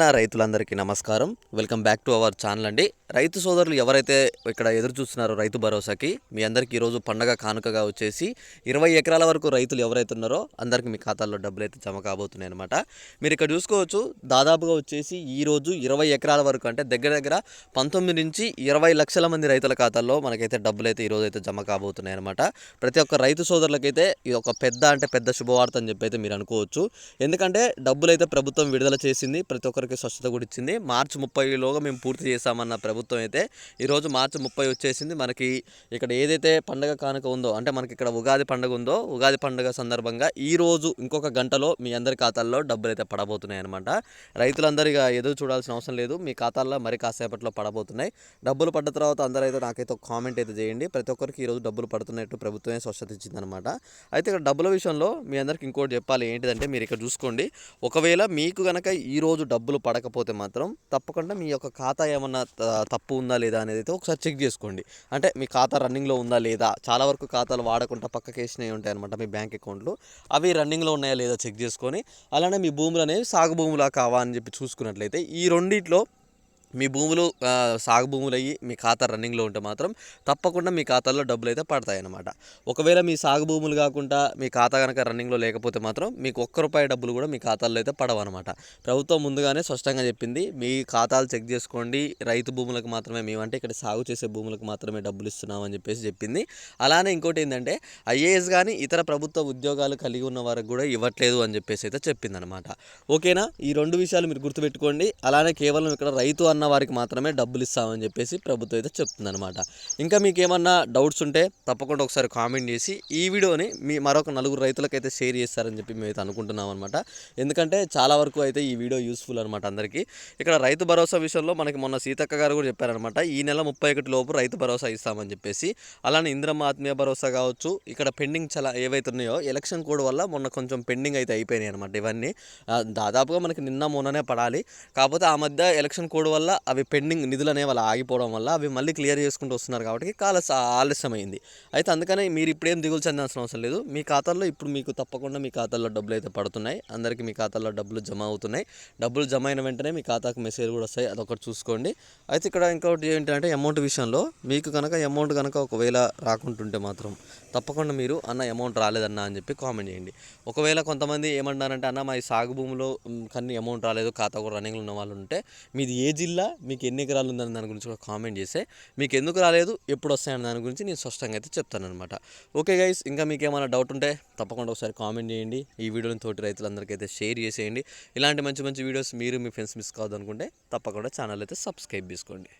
నా రైతులందరికీ నమస్కారం. Welcome back to our channel అండి. రైతు సోదరులు ఎవరైతే ఇక్కడ ఎదురు చూస్తున్నారో రైతు భరోసాకి మీ అందరికీ ఈరోజు పండగ కానుకగా వచ్చేసి ఇరవై ఎకరాల వరకు రైతులు ఎవరైతే ఉన్నారో అందరికీ మీ ఖాతాల్లో డబ్బులు అయితే జమ కాబోతున్నాయి అనమాట మీరు ఇక్కడ చూసుకోవచ్చు దాదాపుగా వచ్చేసి ఈ రోజు ఇరవై ఎకరాల వరకు అంటే దగ్గర దగ్గర పంతొమ్మిది నుంచి ఇరవై లక్షల మంది రైతుల ఖాతాల్లో మనకైతే డబ్బులు అయితే ఈరోజు అయితే జమ కాబోతున్నాయి అనమాట ప్రతి ఒక్క రైతు సోదరులకైతే ఇది ఒక పెద్ద అంటే పెద్ద శుభవార్త అని చెప్పి అయితే మీరు అనుకోవచ్చు. ఎందుకంటే డబ్బులు అయితే ప్రభుత్వం విడుదల చేసింది ప్రతి ఒక్కరికి స్వచ్ఛత కూడా ఇచ్చింది. మార్చి ముప్పైలోగా మేము పూర్తి చేశామన్న ప్రభుత్వం అయితే ఈరోజు మార్చి ముప్పై వచ్చేసింది. మనకి ఇక్కడ ఏదైతే పండగ కానుక ఉందో అంటే మనకి ఇక్కడ ఉగాది పండుగ ఉందో ఉగాది పండుగ సందర్భంగా ఈరోజు ఇంకొక గంటలో మీ అందరి ఖాతాల్లో డబ్బులు అయితే పడబోతున్నాయి అనమాట రైతులందరూ ఇక ఎదురు చూడాల్సిన అవసరం లేదు. మీ ఖాతాల్లో మరి కాసేపట్లో పడబోతున్నాయి. డబ్బులు పడ్డ తర్వాత అందరూ అయితే నాకైతే కామెంట్ అయితే చేయండి. ప్రతి ఒక్కరికి ఈరోజు డబ్బులు పడుతున్నట్టు ప్రభుత్వమే స్వచ్ఛత ఇచ్చిందనమాట అయితే ఇక్కడ డబ్బుల విషయంలో మీ అందరికి ఇంకోటి చెప్పాలి. ఏంటిదంటే మీరు ఇక్కడ చూసుకోండి. ఒకవేళ మీకు కనుక ఈరోజు డబ్బులు తప్పులు పడకపోతే మాత్రం తప్పకుండా మీ యొక్క ఖాతా ఏమన్నా త- తప్పు ఉందా లేదా అనేది అయితే ఒకసారి చెక్ చేసుకోండి. అంటే మీ ఖాతా రన్నింగ్లో ఉందా లేదా? చాలా వరకు ఖాతాలు వాడకుండా పక్కకి వేసినవి ఉంటాయి అనమాట మీ బ్యాంక్ అకౌంట్లు. అవి రన్నింగ్లో ఉన్నాయా లేదా చెక్ చేసుకొని అలానే మీ భూములు అనేవి సాగు భూములా కావా అని చెప్పి చూసుకున్నట్లయితే ఈ రెండిట్లో మీ భూములు సాగు భూములు అయ్యి మీ ఖాతా రన్నింగ్లో ఉంటే మాత్రం తప్పకుండా మీ ఖాతాలో డబ్బులు అయితే పడతాయి అన్నమాట ఒకవేళ మీ సాగు భూములు కాకుండా మీ ఖాతా కనుక రన్నింగ్లో లేకపోతే మాత్రం మీకు ఒక్క రూపాయి డబ్బులు కూడా మీ ఖాతాల్లో అయితే పడవన్నమాట. అనమాట ప్రభుత్వం ముందుగానే స్పష్టంగా చెప్పింది మీ ఖాతాలు చెక్ చేసుకోండి రైతు భూములకు మాత్రమే మేమంటే ఇక్కడ సాగు చేసే భూములకు మాత్రమే డబ్బులు ఇస్తున్నాం అని చెప్పేసి చెప్పింది. అలానే ఇంకోటి ఏంటంటే ఐఏఎస్ కానీ ఇతర ప్రభుత్వ ఉద్యోగాలు కలిగి ఉన్న వారికి కూడా ఇవ్వట్లేదు అని చెప్పేసి అయితే చెప్పిందనమాట ఓకేనా? ఈ రెండు విషయాలు మీరు గుర్తుపెట్టుకోండి. అలానే కేవలం ఇక్కడ రైతు అన్న వారికి మాత్రమే డబ్బులు ఇస్తామని చెప్పేసి ప్రభుత్వం అయితే చెప్తుందనమాట ఇంకా మీకు ఏమన్నా డౌట్స్ ఉంటే తప్పకుండా ఒకసారి కామెంట్ చేసి ఈ వీడియోని మీ మరొక నలుగురు రైతులకైతే షేర్ చేస్తారని చెప్పి మేమైతే అనుకుంటున్నాం అనమాట ఎందుకంటే చాలా వరకు అయితే ఈ వీడియో యూస్ఫుల్ అనమాట అందరికీ. ఇక్కడ రైతు భరోసా విషయంలో మనకి మొన్న సీతక్క గారు కూడా చెప్పారనమాట ఈ నెల ముప్పై ఒకటి లోపు రైతు భరోసా ఇస్తామని చెప్పేసి. అలానే ఇంద్రమ్మ ఆత్మీయ భరోసా కావచ్చు ఇక్కడ పెండింగ్ చాలా ఏవైతే ఉన్నాయో ఎలక్షన్ కోడ్ వల్ల మొన్న కొంచెం పెండింగ్ అయితే అయిపోయినాయి అనమాట ఇవన్నీ. దాదాపుగా మనకి నిన్న మొన్ననే పడాలి. కాకపోతే ఆ మధ్య ఎలక్షన్ కోడ్ వల్ల అవి పెండింగ్ నిధులు అనేవి అలా ఆగిపోవడం వల్ల అవి మళ్ళీ క్లియర్ చేసుకుంటూ వస్తున్నారు కాబట్టి కాల ఆలస్యమైంది. అయితే అందుకనే మీరు ఇప్పుడేం దిగులు చెందాల్సిన అవసరం లేదు. మీ ఖాతాల్లో ఇప్పుడు మీకు తప్పకుండా మీ ఖాతాల్లో డబ్బులు అయితే పడుతున్నాయి. అందరికీ మీ ఖాతాల్లో డబ్బులు జమ అవుతున్నాయి. డబ్బులు జమ అయిన వెంటనే మీ ఖాతాకు మెసేజ్ కూడా వస్తాయి. అదొకటి చూసుకోండి. అయితే ఇక్కడ ఇంకొకటి ఏంటంటే అమౌంట్ విషయంలో మీకు కనుక అమౌంట్ కనుక ఒకవేళ రాకుంటుంటే మాత్రం తప్పకుండా మీరు అన్న అమౌంట్ రాలేదన్న అని చెప్పి కామెంట్ చేయండి. ఒకవేళ కొంతమంది ఏమంటారంటే అన్న మా ఈ సాగు భూమిలో కన్నీ అమౌంట్ రాలేదు ఖాతా కూడా రన్నింగ్లో ఉన్న వాళ్ళు ఉంటే మీది ఏ జిల్లా మీకు ఎన్ని ఎకరాలు ఉందని దాని గురించి కూడా కామెంట్ చేస్తే మీకు ఎందుకు రాలేదు ఎప్పుడు వస్తాయని దాని గురించి నేను స్పష్టంగా అయితే చెప్తాను అనమాట ఓకే గైస్ ఇంకా మీకు ఏమైనా డౌట్ ఉంటే తప్పకుండా ఒకసారి కామెంట్ చేయండి. ఈ వీడియోని తోటి రైతులందరికీ అయితే షేర్ చేసేయండి. ఇలాంటి మంచి మంచి వీడియోస్ మీరు మీ ఫ్రెండ్స్ మిస్ కావద్దనుకుంటే తప్పకుండా ఛానల్ అయితే సబ్స్క్రైబ్ చేసుకోండి.